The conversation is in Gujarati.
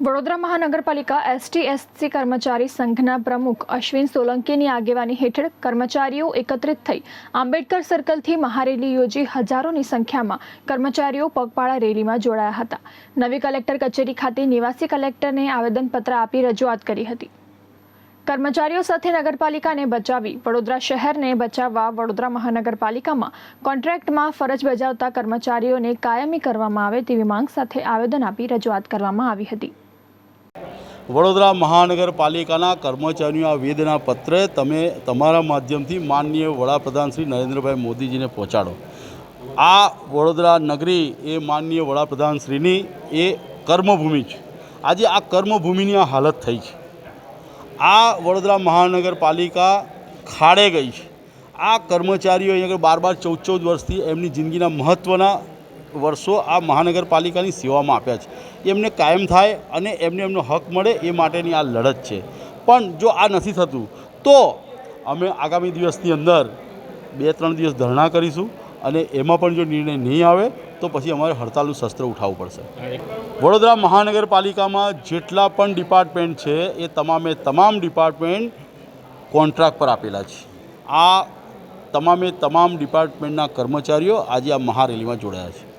વડોદરા મહાનગરપાલિકા એસટી એસસી કર્મચારી સંઘના પ્રમુખ અશ્વિન સોલંકીની આગેવાની હેઠળ કર્મચારીઓ એકત્રિત થઈ આંબેડકર સર્કલથી મહારેલી યોજી હજારોની સંખ્યામાં કર્મચારીઓ પગપાળા રેલીમાં જોડાયા હતા. નવી કલેક્ટર કચેરી ખાતે નિવાસી કલેક્ટરને આવેદનપત્ર આપી રજૂઆત કરી હતી. કર્મચારીઓ સાથે નગરપાલિકાને બચાવી વડોદરા શહેરને બચાવવા વડોદરા મહાનગરપાલિકામાં કોન્ટ્રાક્ટમાં ફરજ બજાવતા કર્મચારીઓને કાયમી કરવામાં આવે તેવી માંગ સાથે આવેદન આપી રજૂઆત કરવામાં આવી હતી. વડોદરા મહાનગરપાલિકાના કર્મચારીઓ આ વેદના પત્રે તમે તમારા માધ્યમથી માનનીય વડાપ્રધાન શ્રી નરેન્દ્રભાઈ મોદીજીને પહોંચાડો. આ વડોદરા નગરી એ માનનીય વડાપ્રધાન શ્રીની એ કર્મભૂમિ છે. આજે આ કર્મભૂમિની આ હાલત થઈ છે. આ વડોદરા મહાનગરપાલિકા ખાડે ગઈ છે. આ કર્મચારીઓ અહીંયા આગળ બાર બાર ચૌદ ચૌદ વર્ષથી એમની જિંદગીના મહત્ત્વના વર્ષો આ મહાનગરપાલિકાની સેવામાં આપ્યા છે. એમને કાયમ થાય અને એમને એમનો હક મળે એ માટેની આ લડત છે. પણ જો આ નથી થતું, તો અમે આગામી દિવસની અંદર બે ત્રણ દિવસ ધરણા કરીશું. અને એમાં પણ જો નિર્ણય નહીં આવે તો પછી અમારે હડતાલનું શસ્ત્ર ઉઠાવવું પડશે. વડોદરા મહાનગરપાલિકામાં જેટલા પણ ડિપાર્ટમેન્ટ છે એ તમામે તમામ ડિપાર્ટમેન્ટ કોન્ટ્રાક્ટ પર આપેલા છે. આ તમામે તમામ ડિપાર્ટમેન્ટના કર્મચારીઓ આજે આ મહારેલીમાં જોડાયા છે.